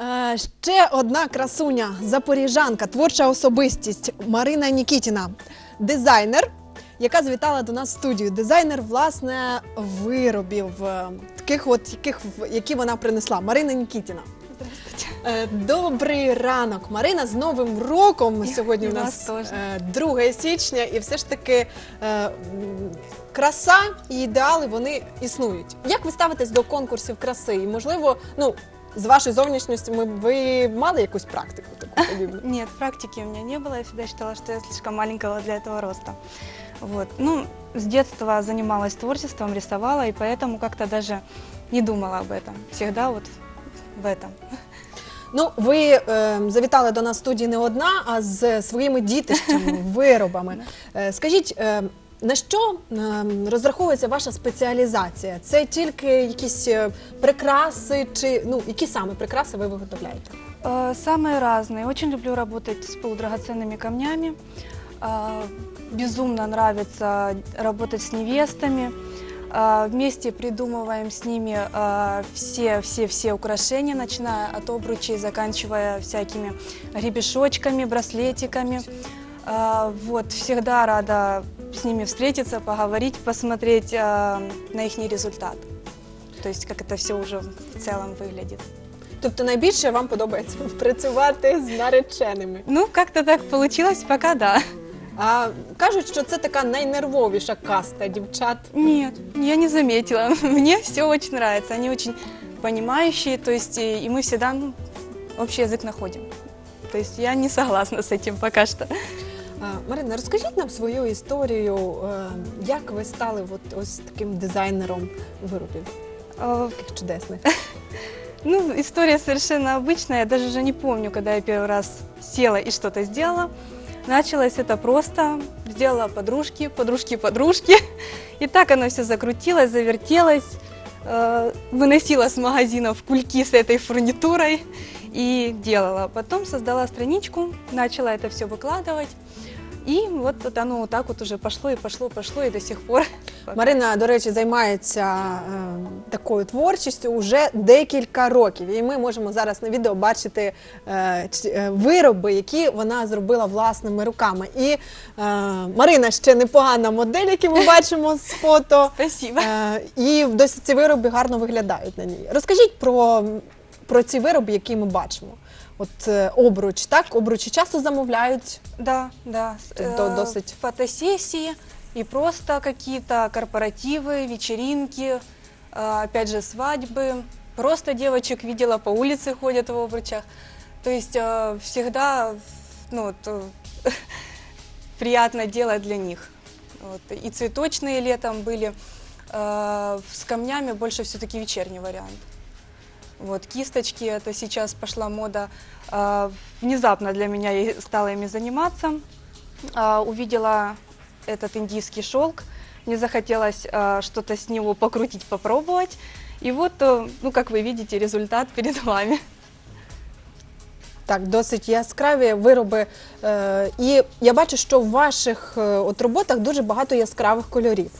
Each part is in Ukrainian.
Е, Ще одна красуня, запоріжанка, творча особистість Марина Нікітіна, дизайнер, яка завітала до нас в студію. Дизайнер власне виробів, е, таких, от яких які вона принесла. Марина Нікітіна. Е, Добрий ранок, Марина. З Новим роком сьогодні у нас теж. е, 2 січня, і все ж таки краса і ідеали вони існують. Як ви ставитесь до конкурсів краси? І можливо, ну з вашої зовнішньості, ми ви мали якусь практику таку подібну? Нет, практики у меня не было. Я всегда считала, что я слишком маленького для этого роста. Вот. Ну, с детства занималась творчеством, рисовала, и поэтому как-то даже не думала об этом. Всегда вот в этом. Ну, ви е, завітали до нас в студії не одна, а з своїми дітищами, виробами. Е, скажіть, е, на що е, розраховується ваша спеціалізація? Це тільки якісь е, прикраси, чи ну які саме прикраси ви виготовляєте? Э, Самые разные. Очень люблю работать с полудрагоценными камнями. А, Безумно нравится работать с невестами. А, Вместе придумываем с ними а, все, все, все украшения, начиная от обручей, заканчивая всякими гребешочками, браслетиками. А, Вот, всегда рада с ними встретиться, поговорить, посмотреть а, на их результат. То есть, как это все уже в целом выглядит. Тобто найбільше вам подобається працювати з нареченими. Ну, как-то так получилось, пока да. А кажуть, що це така найнервовіша каста дівчат. Нет, я не заметила. Мне все очень нравится. Они очень понимающие, то есть и, и мы всегда ну, общий язык находим. То есть я не согласна с этим пока что. А, Марина, розкажіть нам свою історію, е, як ви стали от ось таким дизайнером виробів Э, таких чудесних. Ну, история совершенно обычная. Я даже уже не помню, когда я первый раз села и что-то сделала. Началось это просто. Сделала подружки, подружки, подружки. И так оно все закрутилось, завертелось. Э, Выносила с магазинов кульки с этой фурнитурой и делала. Потом создала страничку, начала это все выкладывать. И вот это оно вот так вот уже пошло и пошло, пошло, и до сих пор. Марина, до речі, займається е, такою творчістю вже декілька років. І ми можемо зараз на відео бачити е, е, вироби, які вона зробила власними руками. І е, Марина ще непогана модель, яку ми бачимо з фото. Спасибо. Е, і досить ці вироби гарно виглядають на ній. Розкажіть про, про ці вироби, які ми бачимо. От е, обруч, так? Обручі часто замовляють. Да, да. с- То до- э, досить. Фотосессии и просто какие-то корпоративы, вечеринки, э, опять же свадьбы. Просто девочек видела по улице ходят в обручах. То есть э, всегда ну, вот, э, приятно делать для них. Вот. И цветочные летом были. Э, с камнями больше все-таки вечерний вариант. Вот, кисточки, это сейчас пошла мода. А, внезапно для меня я стала ими заниматься. А, увидела этот индийский шелк. Мне захотелось а, что-то с него покрутить, попробовать. И вот, э, ну, как вы видите, результат перед вами. Так, досить яскраві вироби. Е, і я бачу, що в ваших е, от роботах дуже багато яскравих кольорів.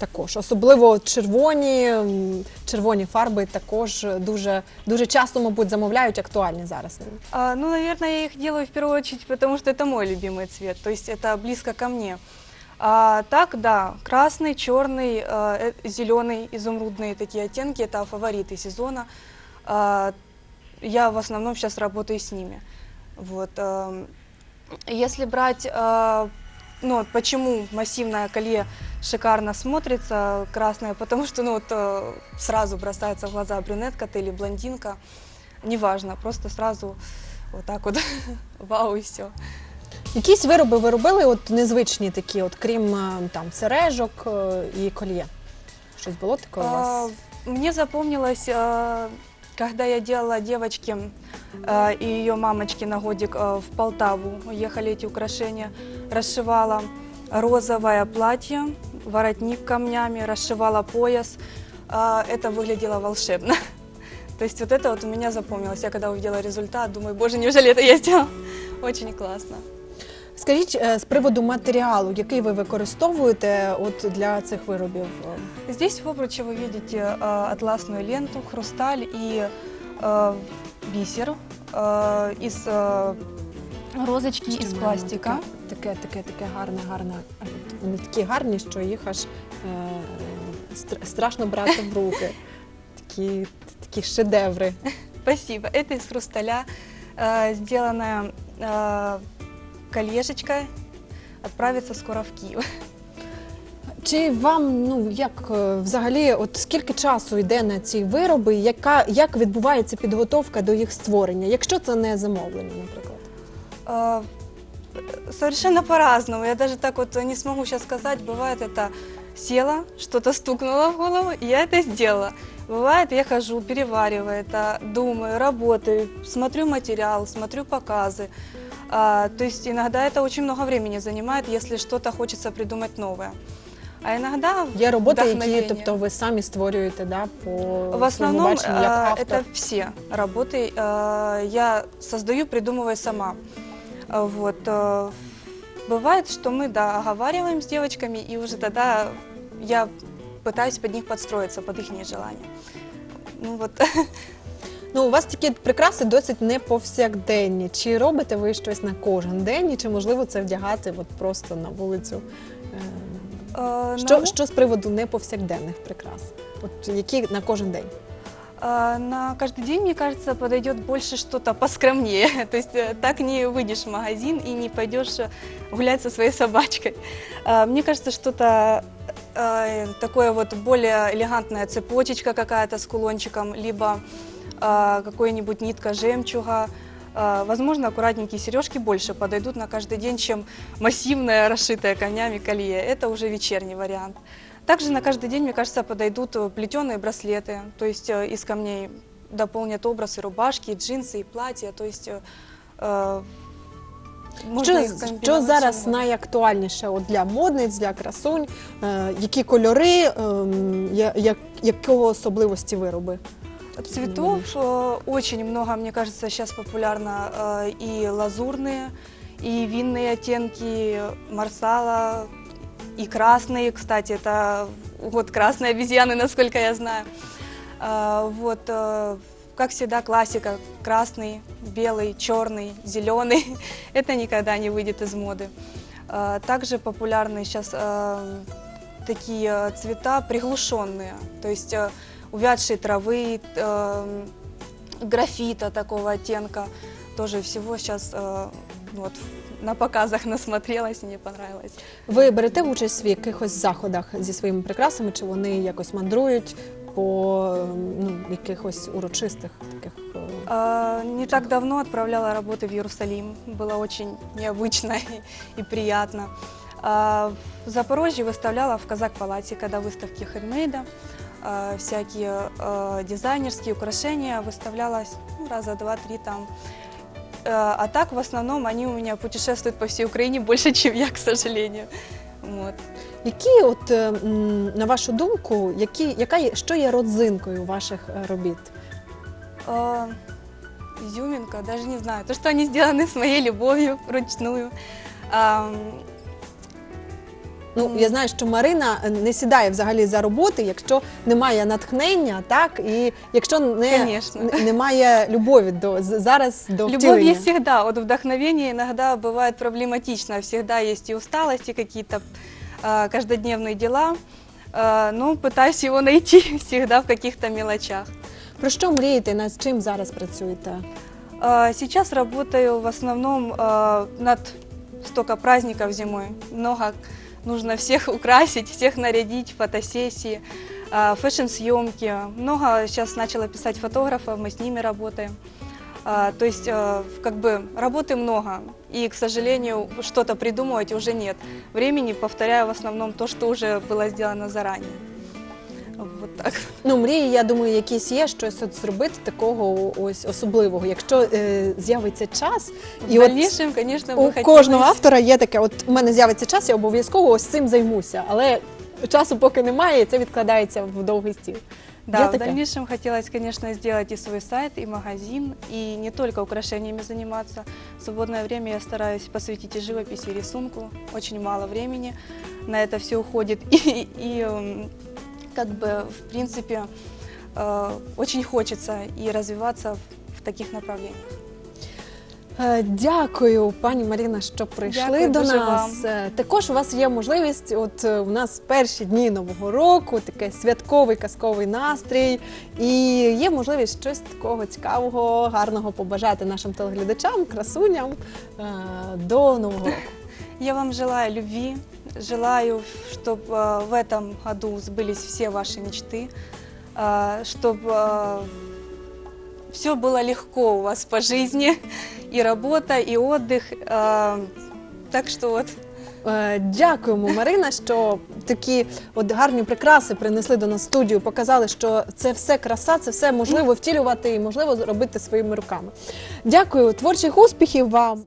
Також, особливо от червоні, м, червоні фарби також дуже, дуже часто, мабуть, замовляють актуальні зараз. А, ну, наверное, я их делаю в первую очередь, потому что это мой любимый цвет, то есть это близко ко мне. А так, да, красный, черный, зеленый, изумрудные такие оттенки – это фавориты сезона. А, я в основном сейчас работаю с ними. Вот. эм, Если брать, э, ну, вот почему массивное колье шикарно смотрится, красное, потому что, ну, вот э, сразу бросается в глаза брюнетка ты или блондинка, неважно, просто сразу вот так вот, вау и все. Якісь вироби ви робили от незвичні такі, от крім е, там сережок е, і кольє? Щось було таке у А, вас? Мне запомнилось, а, когда я делала девочке а, и ее мамочке на годик а, в Полтаву, ехали эти украшения, расшивала розовое платье, воротник камнями, расшивала пояс. А, Это выглядело волшебно. То есть вот это вот у меня запомнилось. Я когда увидела результат, думаю, боже, неужели это я сделала? Очень классно. Скажіть е, з приводу матеріалу, який ви використовуєте от для цих виробів? Здесь в обруче вы видите э, атласную ленту, хрусталь и э, бисер э, из э, розочки Ще из маємо пластика. Таке, таке, таке, таке гарне, гарне. От Вони такі гарні, що їх аж е, стр- страшно брати в руки. Такі, такі шедеври. Спасибо. Это из хрусталя э, сделанная э, колешечка. Отправится скоро в Киев. Чи вам ну як е, взагалі, от скільки часу йде на ці вироби? Яка як відбувається підготовка до їх створення, якщо це не замовлення, наприклад? Э, Совершенно по-разному. Я даже так вот не смогу сейчас сказать. Бывает это села, что-то стукнуло в голову, и я это сделала. Бывает, я хожу, перевариваю это, думаю, работаю, смотрю материал, смотрю показы. А, то есть иногда это очень много времени занимает, если что-то хочется придумать новое. А иногда Є роботи, які вдохновение. тобто ви самі створюєте, да, по В своєму основном баченню, як э, автор. это все работы э, я создаю, придумываю сама. Э, Вот. э, Бывает, что мы да, оговариваем с девочками, и уже тогда я пытаюсь под них подстроиться, под их желания. Ну вот, Ну, у вас такі прикраси досить не повсякденні. Чи робите ви щось на кожен день, і чи можливо це вдягати от просто на вулицю? Е, э, Що, на- що з приводу неповсякденних прикрас? От які на кожен день? А, На каждый день, мне кажется, подойдет больше что-то поскромнее. То есть э, так не выйдешь в магазин и не пойдешь э, гулять со своей собачкой. А, Мне кажется, что-то э, такое вот более элегантная цепочечка какая-то с кулончиком, либо а, какой-нибудь нитка жемчуга. А, Возможно, аккуратненькие сережки больше подойдут на каждый день, чем массивное, расшитое камнями колье. Это уже вечерний вариант. Также на каждый день, мне кажется, подойдут плетеные браслеты, то есть э, из камней дополнят образ и рубашки, и джинсы, и платья, то есть э, э, можно Що, их що комбиновать зараз чем угодно. найактуальніше от для модниць, для красунь? Е, які кольори, ем, я- як, якого особливості вироби? Цветов э, очень много, мне кажется, сейчас популярно э, и лазурные, и винные оттенки, марсала, и красные, кстати, это вот красные обезьяны, насколько я знаю. А, Вот, э, как всегда, классика, красный, белый, черный, зеленый, это никогда не выйдет из моды. А, Также популярны сейчас э, такие цвета приглушенные, то есть э, увядшей травы, э, графита такого оттенка, тоже всего сейчас э, вот на показах насмотрелась, мне понравилось. Ви берете участь в якихось заходах зі своїми прикрасами, чи вони якось мандрують по ем, ну, якихось урочистих таких? е, А, Не так давно отправляла работы в Иерусалим. Было очень необычно и, и приятно. А, В Запорожье выставляла в Казак-Палате, когда выставки хендмейда, а, всякие а, дизайнерские украшения выставлялась ну, раза два-три там. А а так, в основном, они у меня путешествуют по всей Украине больше, чем я, к сожалению. Вот. Які, от е, м, на вашу думку, які, яка є, що є родзинкою ваших е, робіт? А, изюминка, даже не знаю. То, что они сделаны с моей любовью вручную. Ам, Ну, Мгм. я знаю, що Марина е, не сідає взагалі за роботи, якщо немає натхнення, так і якщо не, Конечно. н- немає любові до з- зараз до Любовь втілення. есть всегда. Вот вдохновение иногда бывает проблематично. Всегда есть и усталости, какие-то а, каждодневные дела. А, но пытаюсь его найти всегда в каких-то мелочах. Про що мрієте? Над чим зараз працюєте? А, Сейчас работаю в основном а, над столько праздников зимой. Много нужно всех украсить, всех нарядить, фотосессии, а, фэшн-съемки. Много сейчас начала писать фотографов, мы с ними работаем. А, То есть, а, как бы, работы много, и, к сожалению, что-то придумывать уже нет. Времени повторяю в основном то, что уже было сделано заранее. Вот так. Ну, мрії, я думаю, якісь є щось от зробити такого ось особливого. Якщо е, з'явиться час, В і от дальнейшем, конечно, у бы хотелось- кожного автора є таке: от у мене з'явиться час, я обов'язково ось цим займуся. Але часу поки немає, і це відкладається в довгий стіл. Да, Є в таке? дальнейшем хотелось, конечно, сделать и свой сайт, и магазин, и не только украшениями заниматься. В свободное время я стараюсь посвятить и живописи, и рисунку. Очень мало времени на это все уходит. И, и, эм, как бы, в принципе, э, очень хочется и развиваться в таких направлениях. Е, Дякую, пані Маріна, що прийшли Дякую до дуже нас. вам. Е, Також у вас є можливість. От е, у нас перші дні нового року, такий святковий казковий настрій, і є можливість щось такого цікавого, гарного побажати нашим телеглядачам, красуням до нового року. Я вам желаю любви, желаю, чтобы в этом году сбылись все ваши мечты, чтобы все было легко у вас по жизни, и работа, и отдых. э, Так что вот, Е, Дякуємо, Марина, що такі от гарні прикраси принесли до нас в студію, показали, що це все краса, це все можливо втілювати і можливо робити своїми руками. Дякую, творчих успіхів вам.